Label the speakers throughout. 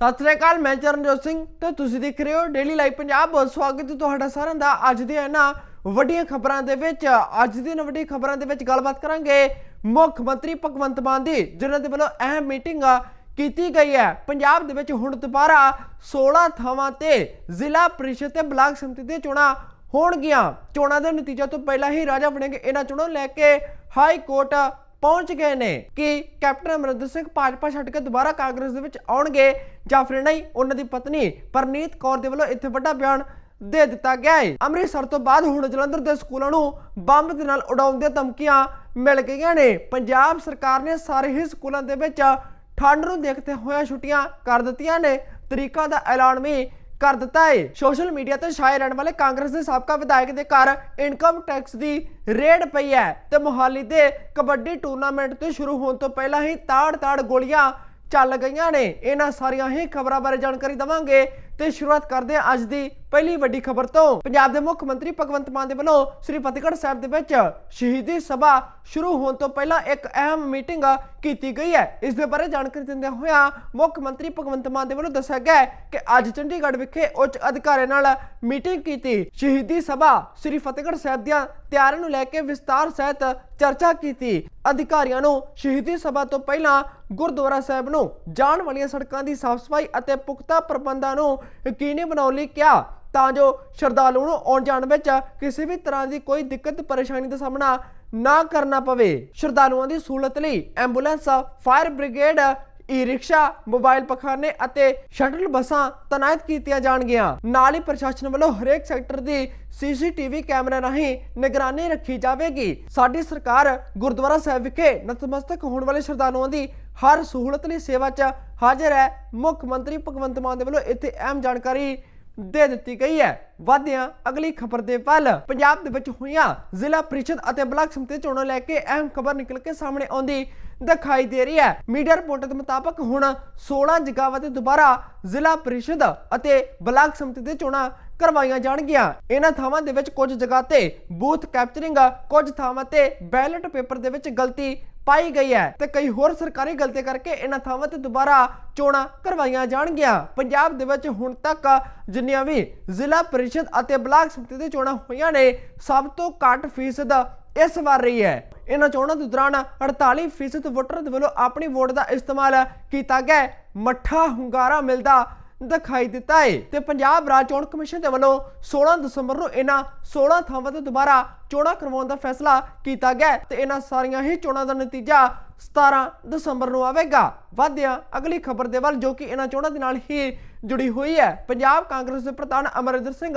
Speaker 1: ਸਤਿ ਸ੍ਰੀ ਅਕਾਲ, ਮੈਂ ਚਰਨਜੋਤ ਸਿੰਘ ਤੇ ਤੁਸੀਂ ਦੇਖ ਰਹੇ ਹੋ ਡੇਲੀ ਲਾਈਵ ਪੰਜਾਬ ਸਵਾਗਤ ਹੈ ਤੁਹਾਡਾ ਸਾਰਿਆਂ ਦਾ ਅੱਜ ਦੇ ਇਹਨਾਂ ਵੱਡੀਆਂ ਖਬਰਾਂ ਦੇ ਵਿੱਚ। ਅੱਜ ਦੀ ਇਹਨਾਂ ਵੱਡੀਆਂ ਖਬਰਾਂ ਦੇ ਵਿੱਚ ਗੱਲਬਾਤ ਕਰਾਂਗੇ ਮੁੱਖ ਮੰਤਰੀ ਭਗਵੰਤ ਮਾਨ ਦੀ, ਜਿਨ੍ਹਾਂ ਦੇ ਵੱਲੋਂ ਅਹਿਮ ਮੀਟਿੰਗ ਕੀਤੀ ਗਈ ਹੈ। ਪੰਜਾਬ ਦੇ ਵਿੱਚ ਹੁਣ ਦੁਬਾਰਾ 16 ਥਾਵਾਂ ਤੇ ਜ਼ਿਲ੍ਹਾ ਪ੍ਰੀਸ਼ਦ ਤੇ ਬਲਾਕ ਸਮਿਤੀ ਦੀਆਂ ਚੋਣਾਂ ਹੋਣਗੀਆਂ। ਚੋਣਾਂ ਦੇ ਨਤੀਜੇ ਤੋਂ ਪਹਿਲਾਂ ਹੀ ਰਾਜਾ ਬਣੇਗੇ ਇਹਨਾਂ ਚੋਣਾਂ ਨੂੰ ਲੈ ਕੇ ਹਾਈ ਕੋਰਟ ਪਹੁੰਚ ਗਏ ਨੇ ਕਿ ਕੈਪਟਨ ਅਮਰਿੰਦਰ ਸਿੰਘ ਭਾਜਪਾ ਛੱਡ ਕੇ ਦੁਬਾਰਾ ਕਾਂਗਰਸ ਦੇ ਵਿੱਚ ਆਉਣਗੇ ਜਾਂ ਫਿਰ ਨਹੀਂ, ਉਹਨਾਂ ਦੀ ਪਤਨੀ ਪਰਨੀਤ ਕੌਰ ਦੇ ਵੱਲੋਂ ਇੱਥੇ ਵੱਡਾ ਬਿਆਨ ਦੇ ਦਿੱਤਾ ਗਿਆ ਹੈ। ਅੰਮ੍ਰਿਤਸਰ ਤੋਂ ਬਾਅਦ ਹੁਣ ਜਲੰਧਰ ਦੇ ਸਕੂਲਾਂ ਨੂੰ ਬੰਬ ਦੇ ਨਾਲ ਉਡਾਉਣ ਦੀਆਂ ਧਮਕੀਆਂ ਮਿਲ ਗਈਆਂ ਨੇ। ਪੰਜਾਬ ਸਰਕਾਰ ਨੇ ਸਾਰੇ ਹੀ ਸਕੂਲਾਂ ਦੇ ਵਿੱਚ ਠੰਡ ਨੂੰ ਦੇਖਦੇ ਹੋਏ ਛੁੱਟੀਆਂ ਕਰ ਦਿੱਤੀਆਂ ਨੇ। ਤਰੀਕਾ ਦਾ ਐਲਾਨ ਵੀ ਕਰ ਦਿੱਤਾ ਹੈ ਸੋਸ਼ਲ ਮੀਡੀਆ ਤੇ ਛਾਏ ਰਹਿਣ ਵਾਲੇ ਕਾਂਗਰਸ ਦੇ ਸਾਬਕਾ ਵਿਧਾਇਕ ਦੇ ਘਰ ਇਨਕਮ ਟੈਕਸ ਦੀ ਰੇਡ ਪਈ ਹੈ ਤੇ ਮੋਹਾਲੀ ਦੇ ਕਬੱਡੀ ਟੂਰਨਾਮੈਂਟ ਤੇ ਸ਼ੁਰੂ ਹੋਣ ਤੋਂ ਪਹਿਲਾਂ ਹੀ ਤਾੜ-ਤਾੜ ਗੋਲੀਆਂ ਚੱਲ ਗਈਆਂ ਨੇ। ਇਹਨਾਂ ਸਾਰੀਆਂ ਹੀ ਖਬਰਾਂ ਬਾਰੇ ਜਾਣਕਾਰੀ ਦਵਾਂਗੇ। ਤੇ ਸ਼ੁਰੂਆਤ ਕਰਦੇ ਹਾਂ ਅੱਜ ਦੀ ਪਹਿਲੀ ਵੱਡੀ ਖਬਰ ਤੋਂ। ਪੰਜਾਬ ਦੇ ਮੁੱਖ ਮੰਤਰੀ ਭਗਵੰਤ ਮਾਨ ਦੇ ਵੱਲੋਂ ਸ੍ਰੀ ਫਤਿਹਗੜ੍ਹ ਸਾਹਿਬ ਦੇ ਵਿੱਚ ਸ਼ਹੀਦੀ ਸਭਾ ਸ਼ੁਰੂ ਹੋਣ ਤੋਂ ਪਹਿਲਾਂ ਇੱਕ ਅਹਿਮ ਮੀਟਿੰਗ ਕੀਤੀ ਗਈ ਹੈ। ਇਸ ਦੇ ਬਾਰੇ ਜਾਣਕਾਰੀ ਦਿੰਦਿਆਂ ਹੋਇਆਂ ਮੁੱਖ ਮੰਤਰੀ ਭਗਵੰਤ ਮਾਨ ਦੇ ਵੱਲੋਂ ਦੱਸਿਆ ਗਿਆ ਕਿ ਅੱਜ ਚੰਡੀਗੜ੍ਹ ਵਿਖੇ ਉੱਚ ਅਧਿਕਾਰੀਆਂ ਨਾਲ ਮੀਟਿੰਗ ਕੀਤੀ। ਸ਼ਹੀਦੀ ਸਭਾ ਸ੍ਰੀ ਫਤਿਹਗੜ੍ਹ ਸਾਹਿਬ ਦੀਆਂ ਤਿਆਰੀਆਂ ਨੂੰ ਲੈ ਕੇ ਵਿਸਤਾਰ ਸਹਿਤ ਚਰਚਾ ਕੀਤੀ। ਅਧਿਕਾਰੀਆਂ ਨੂੰ ਸ਼ਹੀਦੀ ਸਭਾ ਤੋਂ ਪਹਿਲਾਂ ਗੁਰਦੁਆਰਾ ਸਾਹਿਬ ਨੂੰ ਜਾਣ ਵਾਲੀਆਂ ਸੜਕਾਂ ਦੀ ਸਾਫ਼ ਸਫ਼ਾਈ ਅਤੇ ਪੁਖਤਾ ਪ੍ਰਬੰਧਾਂ ਨੂੰ ਯਕੀਨੀ ਬਣਾਉਣ ਲਈ ਕਿਹਾ, ਤਾਂ ਜੋ ਸ਼ਰਧਾਲੂ ਨੂੰ ਆਉਣ ਜਾਣ ਵਿੱਚ ਕਿਸੇ ਵੀ ਤਰ੍ਹਾਂ ਦੀ ਕੋਈ ਦਿੱਕਤ, ਪਰੇਸ਼ਾਨੀ ਦਾ ਸਾਹਮਣਾ ਨਾ ਕਰਨਾ ਪਵੇ। ਸ਼ਰਧਾਲੂਆਂ ਦੀ ਸਹੂਲਤ ਲਈ ambulance, fire brigade e rickshaw mobile ਪਖਾਨੇ ਅਤੇ ਸ਼ਟਲ ਬੱਸਾਂ ਤਨਾਇਤ ਕੀਤੀਆਂ ਜਾਣਗੀਆਂ। ਨਾਲ ਹੀ ਪ੍ਰਸ਼ਾਸਨ ਵੱਲੋਂ ਹਰੇਕ ਸੈਕਟਰ ਦੀ ਸੀਸੀਟੀਵੀ ਕੈਮਰੇ ਰਾਹੀਂ ਨਿਗਰਾਨੀ ਰੱਖੀ ਜਾਵੇਗੀ। ਸਾਡੀ ਸਰਕਾਰ ਗੁਰਦੁਆਰਾ ਸਾਹਿਬ ਵਿਖੇ ਨਤਮਸਤਕ ਹੋਣ ਵਾਲੇ ਸ਼ਰਧਾਲੂਆਂ ਦੀ ਹਰ ਸਹੂਲਤ ਲਈ ਸੇਵਾ 'ਚ ਹਾਜ਼ਰ ਹੈ। ਮੁੱਖ ਮੰਤਰੀ ਭਗਵੰਤ ਮਾਨ ਦੇ ਵੱਲੋਂ ਇੱਥੇ ਅਹਿਮ ਜਾਣਕਾਰੀ ਦੇ ਦਿੱਤੀ ਗਈ ਹੈ। ਵਾਧਿਆਂ ਅਗਲੀ ਖਬਰ ਦੇ ਵੱਲ। ਪੰਜਾਬ ਦੇ ਵਿੱਚ ਹੋਈਆਂ ਜ਼ਿਲ੍ਹਾ ਪ੍ਰੀਸ਼ਦ ਅਤੇ ਬਲਾਕ ਸਮਿਤੀ ਚੋਣਾਂ ਲੈ ਕੇ ਅਹਿਮ ਖਬਰ ਨਿਕਲ ਕੇ ਸਾਹਮਣੇ ਆਉਂਦੀ ਦਿਖਾਈ ਦੇ ਰਹੀ ਹੈ। ਮੀਡੀਆ ਰਿਪੋਰਟ ਦੇ ਮੁਤਾਬਕ ਹੁਣ 16 ਜਗ੍ਹਾਵਾਂ ਤੇ ਦੁਬਾਰਾ ਜ਼ਿਲ੍ਹਾ ਪ੍ਰੀਸ਼ਦ ਅਤੇ ਬਲਾਕ ਸਮਿਤੀ ਦੇ ਚੋਣਾਂ ਕਰਵਾਈਆਂ ਜਾਣਗੀਆਂ। ਇਹਨਾਂ ਥਾਵਾਂ ਦੇ ਵਿੱਚ ਕੁਝ ਜਗ੍ਹਾ ਤੇ ਬੂਥ ਕੈਪਚਰਿੰਗ, ਕੁਝ ਥਾਵਾਂ ਤੇ ਬੈਲਟ ਪੇਪਰ ਦੇ ਵਿੱਚ ਗਲਤੀ ਪਾਈ ਗਈ ਹੈ ਤੇ ਕਈ ਹੋਰ ਸਰਕਾਰੀ ਗਲਤੀ ਕਰਕੇ ਇਹਨਾਂ ਥਾਵਾਂ ਤੇ ਦੁਬਾਰਾ ਚੋਣਾਂ ਕਰਵਾਈਆਂ ਜਾਣਗੀਆਂ। ਪੰਜਾਬ ਦੇ ਵਿੱਚ ਹੁਣ ਤੱਕ ਜਿੰਨੀਆਂ ਵੀ ਜ਼ਿਲ੍ਹਾ ਪ੍ਰੀਸ਼ਦ ਅਤੇ ਬਲਾਕ ਸਮਿਤੀ ਦੇ ਚੋਣਾਂ ਹੋਈਆਂ ਨੇ, ਸਭ ਤੋਂ ਘੱਟ ਫੀਸਦ ਇਸ ਵਾਰ ਰਹੀ ਹੈ। ਇਹਨਾਂ ਚੋਣਾਂ ਦੇ ਦੌਰਾਨ 48% ਵੋਟਰਾਂ ਦੇ ਵੱਲੋਂ ਆਪਣੀ ਵੋਟ ਦਾ ਇਸਤੇਮਾਲ ਕੀਤਾ ਗਿਆ। ਮੱਠਾ ਹੁੰਗਾਰਾ ਮਿਲਦਾ ਦਿਖਾਈ ਦਿੱਤਾ ਹੈ ਤੇ ਪੰਜਾਬ ਰਾਜ ਚੋਣ ਕਮਿਸ਼ਨ ਦੇ ਵੱਲੋਂ 16 ਦਸੰਬਰ ਨੂੰ ਇਹਨਾਂ 16 ਥਾਵਾਂ ਤੇ ਦੁਬਾਰਾ ਚੋਣਾਂ ਕਰਵਾਉਣ ਦਾ ਫੈਸਲਾ ਕੀਤਾ ਗਿਆ। ਤੇ ਇਹਨਾਂ ਸਾਰੀਆਂ ਹੀ ਚੋਣਾਂ ਦਾ ਨਤੀਜਾ 17 ਦਸੰਬਰ ਨੂੰ ਆਵੇਗਾ। ਵਾਧਿਆਂ, ਅਗਲੀ ਖਬਰ ਦੇ ਵੱਲ ਜੋ ਕਿ ਇਹਨਾਂ ਚੋਣਾਂ ਦੇ ਨਾਲ ਹੀ ਜੁੜੀ ਹੋਈ ਹੈ। ਪੰਜਾਬ ਕਾਂਗਰਸ ਦੇ ਪ੍ਰਧਾਨ ਅਮਰਿੰਦਰ ਸਿੰਘ,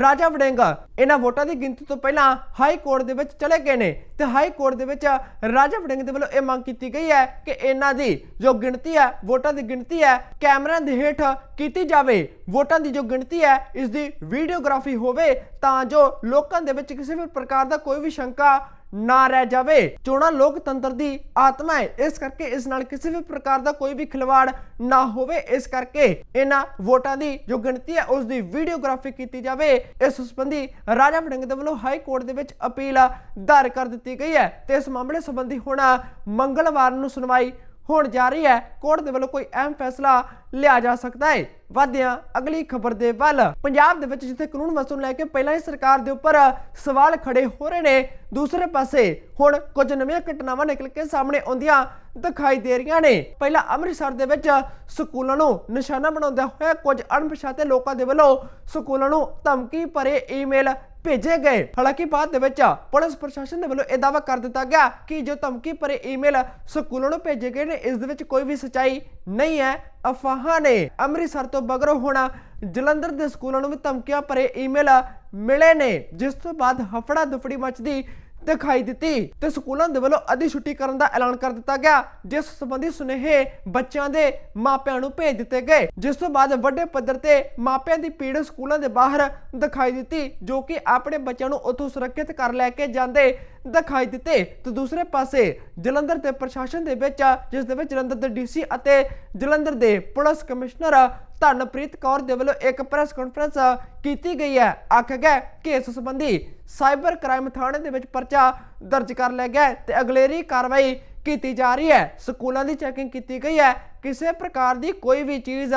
Speaker 1: ਰਾਜਾ ਵੜਿੰਗ, ਇਹਨਾਂ ਵੋਟਾਂ ਦੀ ਗਿਣਤੀ ਤੋਂ ਪਹਿਲਾਂ ਹਾਈ ਕੋਰਟ ਦੇ ਵਿੱਚ ਚਲੇ ਗਏ ਨੇ ਤੇ ਹਾਈ ਕੋਰਟ ਦੇ ਵਿੱਚ ਰਾਜਾ ਵੜਿੰਗ ਦੇ ਵੱਲੋਂ ਇਹ ਮੰਗ ਕੀਤੀ ਗਈ ਹੈ ਕਿ ਇਹਨਾਂ ਦੀ ਜੋ ਗਿਣਤੀ ਹੈ, ਵੋਟਾਂ ਦੀ ਗਿਣਤੀ ਹੈ, ਕੈਮਰਿਆਂ ਦੇ ਹੇਠ ਕੀਤੀ ਜਾਵੇ। ਵੋਟਾਂ ਦੀ ਜੋ ਗਿਣਤੀ ਹੈ, ਇਸ ਦੀ ਵੀਡੀਓਗ੍ਰਾਫੀ ਹੋਵੇ ਤਾਂ ਜੋ ਲੋਕਾਂ ਦੇ ਵਿੱਚ ਕਿਸੇ ਵੀ ਪ੍ਰਕਾਰ ਦਾ ਕੋਈ ਵੀ ਸ਼ੰਕਾ ਨਾ ਰਹਿ ਜਾਵੇ। ਚੋਣਾਂ ਲੋਕਤੰਤਰ ਦੀ ਆਤਮਾ ਹੈ। ਇਸ ਕਰਕੇ ਇਸ ਨਾਲ ਕਿਸੇ ਵੀ ਪ੍ਰਕਾਰ ਦਾ ਕੋਈ ਵੀ ਖਿਲਵਾੜ ਨਾ ਹੋਵੇ। ਇਸ ਕਰਕੇ ਇਹਨਾਂ ਵੋਟਾਂ ਦੀ ਜੋ ਗਿਣਤੀ ਹੈ ਉਸ ਦੀ ਵੀਡੀਓਗ੍ਰਾਫੀ ਕੀਤੀ ਜਾਵੇ। ਇਸ ਸੰਬੰਧੀ ਰਾਜਾ ਵੜਿੰਗ ਦੇ ਵੱਲੋਂ ਹਾਈ ਕੋਰਟ ਦੇ ਵਿੱਚ ਅਪੀਲ ਦਾਇਰ ਕਰ ਦਿੱਤੀ ਗਈ ਹੈ। ਤੇ ਇਸ ਮਾਮਲੇ ਸੰਬੰਧੀ ਹੁਣ ਮੰਗਲਵਾਰ ਨੂੰ ਸੁਣਵਾਈ ਹੋਣ ਜਾ ਰਹੀ ਹੈ, ਕੋਰਟ ਦੇ ਵੱਲੋਂ ਕੋਈ ਅਹਿਮ ਫੈਸਲਾ ਲਿਆ ਜਾ ਸਕਦਾ ਹੈ। ਵਾਧਿਆਂ, ਅਗਲੀ ਖਬਰ ਦੇ ਵੱਲ। ਪੰਜਾਬ ਦੇ ਵਿੱਚ ਜਿੱਥੇ ਕਾਨੂੰਨ ਵਸੋਂ ਨੂੰ ਲੈ ਕੇ ਪਹਿਲਾਂ ਹੀ ਸਰਕਾਰ ਦੇ ਉੱਪਰ ਸਵਾਲ ਖੜੇ ਹੋ ਰਹੇ ਨੇ, ਦੂਸਰੇ ਪਾਸੇ ਹੁਣ ਕੁਝ ਨਵੀਆਂ ਘਟਨਾਵਾਂ ਨਿਕਲ ਕੇ ਸਾਹਮਣੇ ਆਉਂਦੀਆਂ ਦਿਖਾਈ ਦੇ ਰਹੀਆਂ ਨੇ। ਪਹਿਲਾਂ ਅੰਮ੍ਰਿਤਸਰ ਦੇ ਵਿੱਚ ਸਕੂਲਾਂ ਨੂੰ ਨਿਸ਼ਾਨਾ ਬਣਾਉਂਦੇ ਹੋਇਆ ਕੁਝ ਅਣਪਛਾਤੇ ਲੋਕਾਂ ਦੇ ਵੱਲੋਂ ਸਕੂਲਾਂ ਨੂੰ ਧਮਕੀ ਭਰੇ ਈਮੇਲ ਭੇਜੇ ਗਏ। ਹਾਲਾਂਕਿ ਬਾਅਦ ਦੇ ਵਿੱਚ ਪੁਲਿਸ ਪ੍ਰਸ਼ਾਸਨ ਦੇ ਵੱਲੋਂ ਇਹ ਦਾਅਵਾ ਕਰ ਦਿੱਤਾ ਗਿਆ ਕਿ ਜੋ ਧਮਕੀ ਭਰੇ ਈਮੇਲ ਸਕੂਲਾਂ ਨੂੰ ਭੇਜੇ ਗਏ ਨੇ, ਇਸ ਦੇ ਵਿੱਚ ਕੋਈ ਵੀ ਸਚਾਈ ਨਹੀਂ ਹੈ। ਅਫਵਾਹਾਂ ਨੇ ਅੰਮ੍ਰਿਤਸਰ ਤੋਂ ਬਗਰੋ ਹੋਣਾ ਜਲੰਧਰ ਦੇ ਸਕੂਲਾਂ ਨੂੰ ਵੀ ਧਮਕੀਆਂ ਭਰੇ ਈਮੇਲ ਮਿਲੇ ਨੇ, ਜਿਸ ਤੋਂ ਬਾਅਦ ਹਫੜਾ ਦੁਫੜੀ ਮਚਦੀ ਦਿਖਾਈ ਦਿੱਤੀ ਤੇ ਸਕੂਲਾਂ ਦੇ ਵੱਲੋਂ ਅੱਧੀ ਛੁੱਟੀ ਕਰਨ ਦਾ ਐਲਾਨ ਕਰ ਦਿੱਤਾ ਗਿਆ, ਜਿਸ ਸੰਬੰਧੀ ਸੁਨੇਹੇ ਬੱਚਿਆਂ ਦੇ ਮਾਪਿਆਂ ਨੂੰ ਭੇਜ ਦਿੱਤੇ ਗਏ। ਜਿਸ ਤੋਂ ਬਾਅਦ ਵੱਡੇ ਪੱਧਰ ਤੇ ਮਾਪਿਆਂ ਦੀ ਪੀੜ ਸਕੂਲਾਂ ਦੇ ਬਾਹਰ ਦਿਖਾਈ ਦਿੱਤੀ, ਜੋ ਕਿ ਆਪਣੇ ਬੱਚਿਆਂ ਨੂੰ ਉੱਥੋਂ ਸੁਰੱਖਿਅਤ ਕਰ ਲੈ ਕੇ ਜਾਂਦੇ ਦਿਖਾਈ ਦਿੱਤੇ। ਤੇ ਦੂਸਰੇ ਪਾਸੇ ਜਲੰਧਰ ਦੇ ਪ੍ਰਸ਼ਾਸਨ ਦੇ ਵਿੱਚ ਜਿਸ ਦੇ ਵਿੱਚ ਜਲੰਧਰ ਦੇ ਡੀਸੀ ਅਤੇ ਜਲੰਧਰ ਦੇ ਪੁਲਿਸ ਕਮਿਸ਼ਨਰ ਧਨਪ੍ਰੀਤ ਕੌਰ ਦੇ ਵੱਲੋਂ ਇੱਕ ਪ੍ਰੈਸ ਕਾਨਫਰੰਸ ਕੀਤੀ ਗਈ ਹੈ। ਆਖਿਆ ਗਿਆ ਕਿ ਇਸ ਸੰਬੰਧੀ ਸਾਈਬਰ ਕ੍ਰਾਈਮ ਥਾਣੇ ਦੇ ਵਿੱਚ ਪਰਚਾ ਦਰਜ ਕਰ ਲਿਆ ਗਿਆ ਹੈ ਤੇ ਅਗਲੇਰੀ ਕਾਰਵਾਈ ਕੀਤੀ ਜਾ ਰਹੀ ਹੈ। ਸਕੂਲਾਂ ਦੀ ਚੈਕਿੰਗ ਕੀਤੀ ਗਈ ਹੈ। ਕਿਸੇ ਪ੍ਰਕਾਰ ਦੀ ਕੋਈ ਵੀ ਚੀਜ਼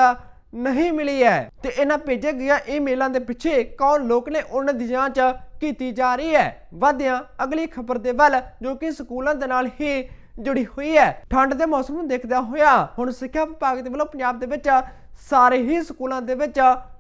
Speaker 1: ਨਹੀਂ ਮਿਲੀ ਹੈ। ਤੇ ਇਹਨਾਂ ਭੇਜੇ ਗਿਆ ਈਮੇਲਾਂ ਦੇ ਪਿੱਛੇ ਕੌਣ ਲੋਕ ਨੇ ਉਹਨਾਂ ਦੀ ਜਾਂਚ ਕੀਤੀ ਜਾ ਰਹੀ ਹੈ। ਵਧਿਆ, ਅਗਲੀ ਖਬਰ ਦੇ ਵੱਲ, ਜੋ ਕਿ ਸਕੂਲਾਂ ਦੇ ਨਾਲ ਹੀ ਜੁੜੀ ਹੋਈ ਹੈ। ਠੰਡ ਦੇ ਮੌਸਮ ਨੂੰ ਦੇਖਦਿਆਂ ਹੋਇਆ ਹੁਣ ਸਿੱਖਿਆ ਵਿਭਾਗ ਦੇ ਵੱਲੋਂ ਪੰਜਾਬ ਦੇ ਵਿੱਚ ਸਾਰੇ ਹੀ ਸਕੂਲਾਂ ਦੇ ਵਿੱਚ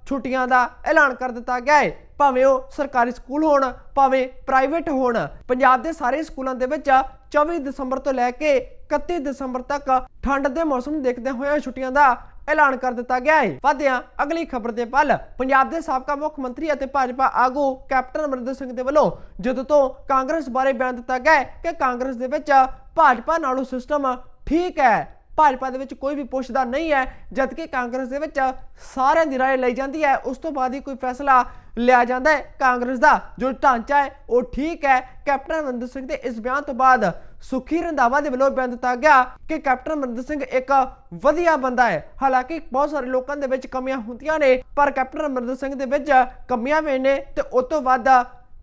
Speaker 1: ਛੁੱਟੀਆਂ ਦਾ ਐਲਾਨ ਕਰ ਦਿੱਤਾ ਗਿਆ ਹੈ। ਭਾਵੇਂ ਉਹ ਸਰਕਾਰੀ ਸਕੂਲ ਹੋਣ, ਭਾਵੇਂ ਪ੍ਰਾਈਵੇਟ ਹੋਣ, ਪੰਜਾਬ ਦੇ ਸਾਰੇ ਸਕੂਲਾਂ ਦੇ ਵਿੱਚ 24 ਦਸੰਬਰ ਤੋਂ ਲੈ ਕੇ 31 ਦਸੰਬਰ ਤੱਕ ਠੰਡ ਦੇ ਮੌਸਮ ਨੂੰ ਦੇਖਦੇ ਹੋਏ ਛੁੱਟੀਆਂ ਦਾ ਐਲਾਨ ਕਰ ਦਿੱਤਾ ਗਿਆ ਹੈ ਵਧਿਆ ਅਗਲੀ ਖਬਰ ਦੇ ਪਲ ਪੰਜਾਬ ਦੇ ਸਾਬਕਾ ਮੁੱਖ ਮੰਤਰੀ ਅਤੇ ਭਾਜਪਾ ਆਗੂ ਕੈਪਟਨ ਅਮਰਿੰਦਰ ਸਿੰਘ ਦੇ ਵੱਲੋਂ ਜਦੋਂ ਤੋਂ ਕਾਂਗਰਸ ਬਾਰੇ ਬਿਆਨ ਦਿੱਤਾ ਗਿਆ ਹੈ ਕਿ ਕਾਂਗਰਸ ਦੇ ਵਿੱਚ ਭਾਜਪਾ ਨਾਲੋਂ ਸਿਸਟਮ ਠੀਕ ਹੈ ਭਾਜਪਾ ਦੇ ਵਿੱਚ ਕੋਈ ਵੀ ਪੁੱਛਦਾ ਨਹੀਂ ਹੈ ਜਦਕਿ ਕਾਂਗਰਸ ਦੇ ਵਿੱਚ ਸਾਰਿਆਂ ਦੀ رائے ਲਈ ਜਾਂਦੀ ਹੈ ਉਸ ਤੋਂ ਬਾਅਦ ਹੀ ਕੋਈ ਫੈਸਲਾ ਲਿਆ ਜਾਂਦਾ ਹੈ ਕਾਂਗਰਸ ਦਾ ਜੋ ਢਾਂਚਾ ਹੈ ਉਹ ਠੀਕ ਹੈ ਕੈਪਟਨ ਅਮਰਿੰਦਰ ਸਿੰਘ ਦੇ ਇਸ ਬਿਆਨ ਤੋਂ ਬਾਅਦ ਸੁਖੀ ਰੰਧਾਵਾ ਦੇ ਵੱਲੋਂ ਬਿਆਨ ਦਿੱਤਾ ਗਿਆ ਕਿ ਕੈਪਟਨ ਅਮਰਿੰਦਰ ਸਿੰਘ ਇੱਕ ਵਧੀਆ ਬੰਦਾ ਹੈ। ਹਾਲਾਂਕਿ ਬਹੁਤ ਸਾਰੇ ਲੋਕਾਂ ਦੇ ਵਿੱਚ ਕਮੀਆਂ ਹੁੰਦੀਆਂ ਨੇ, ਪਰ ਕੈਪਟਨ ਅਮਰਿੰਦਰ ਸਿੰਘ ਦੇ ਵਿੱਚ ਕਮੀਆਂ ਵੀ ਨੇ ਤੇ ਉਸ ਤੋਂ ਵੱਧ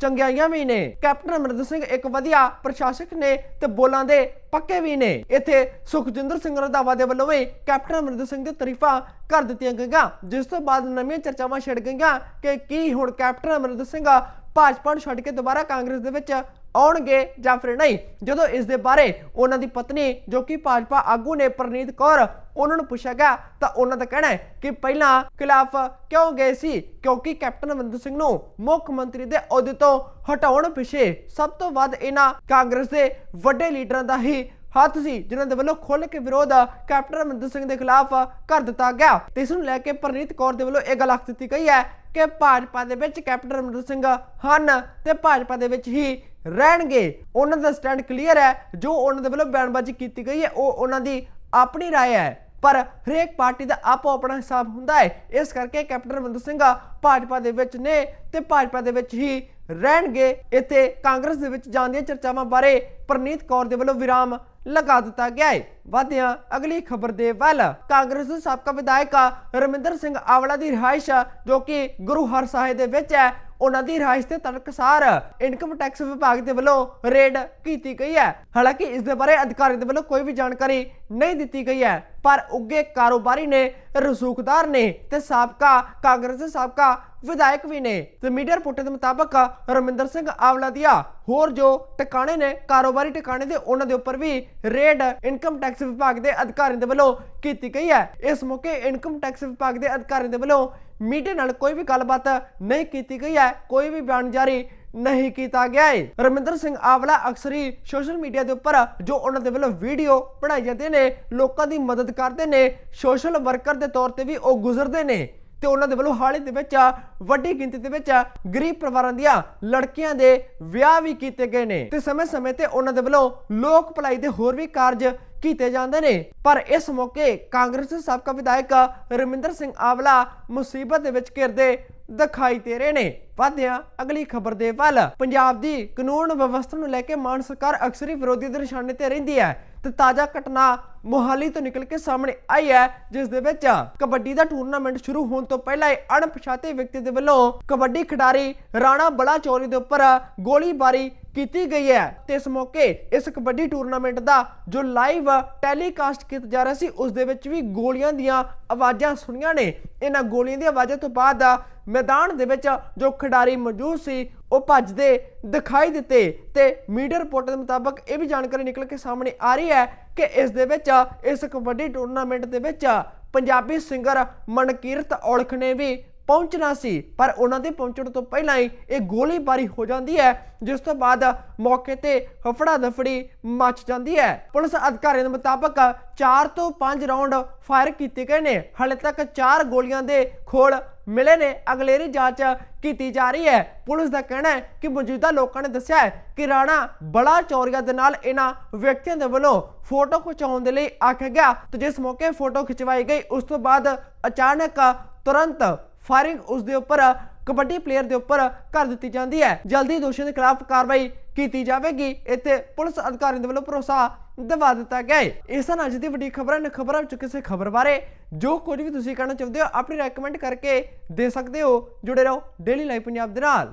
Speaker 1: ਚੰਗਿਆਈਆਂ ਵੀ ਨੇ। ਕੈਪਟਨ ਅਮਰਿੰਦਰ ਸਿੰਘ ਇੱਕ ਵਧੀਆ ਪ੍ਰਸ਼ਾਸਕ ਨੇ ਤੇ ਬੋਲਾਂ ਦੇ ਪੱਕੇ ਵੀ ਨੇ। ਇੱਥੇ ਸੁਖਜਿੰਦਰ ਸਿੰਘ ਰੰਧਾਵਾ ਦੇ ਵੱਲੋਂ ਵੀ ਕੈਪਟਨ ਅਮਰਿੰਦਰ ਸਿੰਘ ਦੀ ਤਾਰੀਫਾਂ ਕਰ ਦਿੱਤੀਆਂ ਗਈਆਂ, ਜਿਸ ਤੋਂ ਬਾਅਦ ਨਵੀਆਂ ਚਰਚਾਵਾਂ ਛਿੜ ਗਈਆਂ ਕਿ ਕੀ ਹੁਣ ਕੈਪਟਨ ਅਮਰਿੰਦਰ ਸਿੰਘ ਭਾਜਪਾ ਨੂੰ ਛੱਡ ਕੇ ਦੁਬਾਰਾ ਕਾਂਗਰਸ ਦੇ ਵਿੱਚ ਆਉਣਗੇ ਜਾਂ ਫਿਰ ਨਹੀਂ? ਜਦੋਂ ਇਸ ਦੇ ਬਾਰੇ ਉਹਨਾਂ ਦੀ ਪਤਨੀ, ਜੋ ਕਿ ਭਾਜਪਾ ਆਗੂ ਨੇ ਪ੍ਰਨੀਤ ਕੌਰ, ਉਹਨਾਂ ਨੂੰ ਪੁੱਛਿਆ ਗਿਆ, ਤਾਂ ਉਹਨਾਂ ਦਾ ਕਹਿਣਾ ਹੈ ਕਿ ਪਹਿਲਾਂ ਖਿਲਾਫ ਕਿਉਂ ਗਏ ਸੀ? ਕਿਉਂਕਿ ਕੈਪਟਨ ਅਮਰਿੰਦਰ ਸਿੰਘ ਨੂੰ ਮੁੱਖ ਮੰਤਰੀ ਦੇ ਅਹੁਦੇ ਤੋਂ ਹਟਾਉਣ ਪਿੱਛੇ ਸਭ ਤੋਂ ਵੱਧ ਇਹਨਾਂ ਕਾਂਗਰਸ ਦੇ ਵੱਡੇ ਲੀਡਰਾਂ ਦਾ ਹੀ ਹੱਥ ਸੀ ਜਿਨ੍ਹਾਂ ਦੇ ਵੱਲੋਂ ਖੁੱਲ੍ਹ ਕੇ ਵਿਰੋਧ ਕੈਪਟਨ ਅਮਰਿੰਦਰ ਸਿੰਘ ਦੇ ਖਿਲਾਫ ਕਰ ਦਿੱਤਾ ਗਿਆ ਤੇ ਇਸ ਨੂੰ ਲੈ ਕੇ ਪ੍ਰਨੀਤ ਕੌਰ ਦੇ ਵੱਲੋਂ ਇਹ ਗੱਲ ਆਖ ਦਿੱਤੀ ਗਈ ਹੈ ਕਿ ਭਾਜਪਾ ਦੇ ਵਿੱਚ ਕੈਪਟਨ ਅਮਰਿੰਦਰ ਸਿੰਘ ਹਨ ਤੇ ਭਾਜਪਾ ਦੇ ਵਿੱਚ ਹੀ ਰਹਿਣਗੇ ਉਹਨਾਂ ਦਾ ਸਟੈਂਡ ਕਲੀਅਰ ਹੈ ਜੋ ਉਹਨਾਂ ਦੇ ਵੱਲੋਂ ਬਿਆਨਬਾਜ਼ੀ ਕੀਤੀ ਗਈ ਹੈ ਉਹ ਉਹਨਾਂ ਦੀ ਆਪਣੀ رائے ਹੈ ਪਰ ਹਰੇਕ ਪਾਰਟੀ ਦਾ ਆਪੋ ਆਪਣਾ ਹਿਸਾਬ ਹੁੰਦਾ ਹੈ। ਇਸ ਕਰਕੇ ਕੈਪਟਨ ਅਮਰਿੰਦਰ ਸਿੰਘ ਭਾਜਪਾ ਦੇ ਵਿੱਚ ਨੇ ਤੇ ਭਾਜਪਾ ਦੇ ਵਿੱਚ ਹੀ ਰਹਿਣਗੇ। ਇੱਥੇ ਕਾਂਗਰਸ ਦੇ ਵਿੱਚ ਜਾਣ ਦੀਆਂ ਚਰਚਾਵਾਂ ਬਾਰੇ ਪ੍ਰਨੀਤ ਕੌਰ ਦੇ ਵੱਲੋਂ ਵਿਰਾਮ ਲਗਾ ਦਿੱਤਾ ਗਿਆ ਹੈ। ਵਧਿਆ, ਅਗਲੀ ਖਬਰ ਦੇ ਵੱਲ ਕਾਂਗਰਸ ਦੇ ਸਾਬਕਾ ਵਿਧਾਇਕ ਰਮਿੰਦਰ ਸਿੰਘ ਆਵਲਾ ਦੀ ਰਿਹਾਇਸ਼, ਜੋ ਕਿ ਗੁਰੂ ਹਰ ਸਾਹਿਬ ਦੇ ਵਿੱਚ ਹੈ, ਉਹਨਾਂ ਦੀ ਰਿਹਾਇਸ਼ ਤੇ ਤੜਕਸਾਰ ਇਨਕਮ ਟੈਕਸ ਵਿਭਾਗ ਦੇ ਵੱਲੋਂ ਰੇਡ ਕੀਤੀ ਗਈ ਹੈ। ਹਾਲਾਂਕਿ ਇਸ ਦੇ ਬਾਰੇ ਅਧਿਕਾਰੀ ਦੇ ਵੱਲੋਂ ਕੋਈ ਵੀ ਜਾਣਕਾਰੀ ਨਹੀਂ ਦਿੱਤੀ ਗਈ ਹੈ। ਪਰ ਉੱਗੇ ਕਾਰੋਬਾਰੀ ਨੇ, ਰਸੂਖਦਾਰ ਨੇ ਤੇ ਸਾਬਕਾ ਕਾਂਗਰਸ ਦੇ ਸਾਬਕਾ ਵਿਧਾਇਕ ਵੀ ਨੇ। ਤੇ ਮੀਡੀਆ ਰਿਪੋਰਟ ਦੇ ਮੁਤਾਬਕ ਰਮਿੰਦਰ ਸਿੰਘ ਆਵਲਾ ਦੀਆਂ ਹੋਰ ਜੋ ਟਿਕਾਣੇ ਨੇ, ਕਾਰੋਬਾਰੀ ਟਿਕਾਣੇ ਦੇ, ਉਹਨਾਂ ਦੇ ਉੱਪਰ ਵੀ ਰੇਡ ਇਨਕਮ ਟੈਕਸ ਵਿਭਾਗ ਦੇ ਅਧਿਕਾਰੀਆਂ ਦੇ ਵੱਲੋਂ ਕੀਤੀ ਗਈ ਹੈ। ਇਸ ਮੌਕੇ ਇਨਕਮ ਟੈਕਸ ਵਿਭਾਗ ਦੇ ਅਧਿਕਾਰੀਆਂ ਦੇ ਵੱਲੋਂ ਮੀਡੀਆ ਨਾਲ ਕੋਈ ਵੀ ਗੱਲਬਾਤ ਨਹੀਂ ਕੀਤੀ ਗਈ ਹੈ। ਕੋਈ ਵੀ ਬਿਆਨ ਜਾਰੀ ਨਹੀਂ ਕੀਤਾ ਗਿਆ ਹੈ ਰਮਿੰਦਰ ਸਿੰਘ ਆਵਲਾ ਅਕਸਰੀ ਸੋਸ਼ਲ ਮੀਡੀਆ ਦੇ ਉੱਪਰ ਜੋ ਉਹਨਾਂ ਦੇ ਵੱਲੋਂ ਵੀਡੀਓ ਬਣਾਈ ਜਾਂਦੇ ਨੇ, ਲੋਕਾਂ ਦੀ ਮਦਦ ਕਰਦੇ ਨੇ, ਸੋਸ਼ਲ ਵਰਕਰ ਦੇ ਤੌਰ ਤੇ ਵੀ ਉਹ ਗੁਜ਼ਰਦੇ ਨੇ ਤੇ ਉਹਨਾਂ ਦੇ ਵੱਲੋਂ ਹਾਲ ਦੇ ਵਿੱਚ ਵੱਡੀ ਗਿਣਤੀ ਦੇ ਵਿੱਚ ਗਰੀਬ ਪਰਿਵਾਰਾਂ ਦੀਆਂ ਲੜਕੀਆਂ ਦੇ ਵਿਆਹ ਵੀ ਕੀਤੇ ਗਏ ਨੇ ਤੇ ਸਮੇਂ-ਸਮੇਂ ਤੇ ਉਹਨਾਂ ਦੇ ਵੱਲੋਂ ਲੋਕ ਭਲਾਈ ਦੇ ਹੋਰ ਵੀ ਕਾਰਜ ਕੀਤੇ ਜਾਂਦੇ ਨੇ। ਪਰ ਇਸ ਮੌਕੇ ਕਾਂਗਰਸ ਦੇ ਸਾਬਕਾ ਵਿਧਾਇਕ ਰਮਿੰਦਰ ਸਿੰਘ ਆਵਲਾ ਮੁਸੀਬਤ ਦੇ ਵਿੱਚ ਘਿਰਦੇ ਦਿਖਾਈ ਦੇ ਰਹੇ ਨੇ। ਵਧਿਆ, ਅਗਲੀ ਖਬਰ ਦੇ ਵੱਲ। ਪੰਜਾਬ ਦੀ ਕਾਨੂੰਨ ਵਿਵਸਥਾ ਨੂੰ ਲੈ ਕੇ ਮਾਨ ਸਰਕਾਰ ਅਕਸਰ ਹੀ ਵਿਰੋਧੀ ਦੇ ਨਿਸ਼ਾਨੇ ਤੇ ਰਹਿੰਦੀ ਹੈ ਤੇ ਤਾਜ਼ਾ ਘਟਨਾ ਮੋਹਾਲੀ ਤੋਂ ਨਿਕਲ ਕੇ ਸਾਹਮਣੇ ਆਈ ਹੈ, ਜਿਸ ਦੇ ਵਿੱਚ ਕਬੱਡੀ ਦਾ ਟੂਰਨਾਮੈਂਟ ਸ਼ੁਰੂ ਹੋਣ ਤੋਂ ਪਹਿਲਾਂ ਹੀ ਅਣਪਛਾਤੇ ਵਿਅਕਤੀ ਦੇ ਵੱਲੋਂ ਕਬੱਡੀ ਖਿਡਾਰੀ ਰਾਣਾ ਬੜਾ ਚੌਰੀ ਦੇ ਉੱਪਰ ਗੋਲੀਬਾਰੀ ਕੀਤੀ ਗਈ ਹੈ। ਤੇ ਇਸ ਮੌਕੇ ਇਸ ਕਬੱਡੀ ਟੂਰਨਾਮੈਂਟ ਦਾ ਜੋ ਲਾਈਵ ਟੈਲੀਕਾਸਟ ਕੀਤਾ ਜਾ ਰਿਹਾ ਸੀ, ਉਸ ਦੇ ਵਿੱਚ ਵੀ ਗੋਲੀਆਂ ਦੀਆਂ ਆਵਾਜ਼ਾਂ ਸੁਣੀਆਂ ਨੇ। ਇਹਨਾਂ ਗੋਲੀਆਂ ਦੀਆਂ ਆਵਾਜ਼ਾਂ ਤੋਂ ਬਾਅਦ ਮੈਦਾਨ ਦੇ ਵਿੱਚ ਜੋ ਖਿਡਾਰੀ ਮੌਜੂਦ ਸੀ, ਉਹ ਭੱਜਦੇ ਦਿਖਾਈ ਦਿੱਤੇ ਤੇ ਮੀਡੀਆ ਰਿਪੋਰਟ ਦੇ ਮੁਤਾਬਕ ਇਹ ਵੀ ਜਾਣਕਾਰੀ ਨਿਕਲ ਕੇ ਸਾਹਮਣੇ ਆ ਰਹੀ ਹੈ ਕਿ ਇਸ ਦੇ ਵਿੱਚ, ਇਸ ਕਬੱਡੀ ਟੂਰਨਾਮੈਂਟ ਦੇ ਵਿੱਚ ਪੰਜਾਬੀ ਸਿੰਗਰ ਮਨਕੀਰਤ ਔਲਖ ਨੇ ਵੀ ਪਹੁੰਚਣਾ ਸੀ, ਪਰ ਉਹਨਾਂ ਦੇ ਪਹੁੰਚਣ ਤੋਂ ਪਹਿਲਾਂ ਹੀ ਇਹ ਗੋਲੀਬਾਰੀ ਹੋ ਜਾਂਦੀ ਹੈ, ਜਿਸ ਤੋਂ ਬਾਅਦ ਮੌਕੇ ਤੇ ਹਫੜਾ ਦਫੜੀ ਮਚ ਜਾਂਦੀ ਹੈ। ਪੁਲਿਸ ਅਧਿਕਾਰੀਆਂ ਦੇ ਮੁਤਾਬਕ 4 ਤੋਂ 5 ਰਾਉਂਡ ਫਾਇਰ ਕੀਤੇ ਗਏ ਨੇ। ਹਾਲੇ ਤੱਕ 4 ਗੋਲੀਆਂ ਦੇ ਖੋਲ ਮਿਲੇ ਨੇ। ਅਗਲੇਰੀ ਜਾਂਚ ਕੀਤੀ ਜਾ ਰਹੀ ਹੈ। ਪੁਲਿਸ ਦਾ ਕਹਿਣਾ ਹੈ ਕਿ ਮੌਜੂਦਾ ਲੋਕਾਂ ਨੇ ਦੱਸਿਆ ਹੈ ਕਿ ਰਾਣਾ ਬੜਾ ਚੌਰੀਆ ਦੇ ਨਾਲ ਇਹਨਾਂ ਵਿਅਕਤੀਆਂ ਦੇ ਵੱਲੋਂ ਫੋਟੋ ਖਿਚਾਉਣ ਦੇ ਲਈ ਆਖਿਆ ਗਿਆ। ਤੇ ਜਿਸ ਮੌਕੇ ਫੋਟੋ ਖਿਚਵਾਈ ਗਈ, ਉਸ ਤੋਂ ਬਾਅਦ ਅਚਾਨਕ ਤੁਰੰਤ ਫਾਇਰਿੰਗ ਉਸ ਦੇ ਉੱਪਰ, ਕਬੱਡੀ ਪਲੇਅਰ ਦੇ ਉੱਪਰ ਕਰ ਦਿੱਤੀ ਜਾਂਦੀ ਹੈ। ਜਲਦੀ ਦੋਸ਼ੀਆਂ ਦੇ ਖਿਲਾਫ ਕਾਰਵਾਈ ਕੀਤੀ ਜਾਵੇਗੀ। ਇੱਥੇ ਪੁਲਿਸ ਅਧਿਕਾਰੀਆਂ ਦੇ ਵੱਲੋਂ ਭਰੋਸਾ ਦਿਵਾ ਦਿੱਤਾ ਗਿਆ ਹੈ। ਇਸ ਨਾਲ ਅੱਜ ਦੀ ਵੱਡੀ ਖਬਰਾਂ ਨੇ ਖਬਰਾਂ ਵਿੱਚ ਕਿਸੇ ਖਬਰ ਬਾਰੇ ਜੋ ਕੁਝ ਵੀ ਤੁਸੀਂ ਕਹਿਣਾ ਚਾਹੁੰਦੇ ਹੋ, ਆਪਣੀ ਰეკਮੈਂਡ ਕਰਕੇ ਦੇ ਸਕਦੇ ਹੋ। ਜੁੜੇ ਰਹੋ ਡੇਲੀ ਲਾਈਵ ਪੰਜਾਬ ਦੇ ਨਾਲ।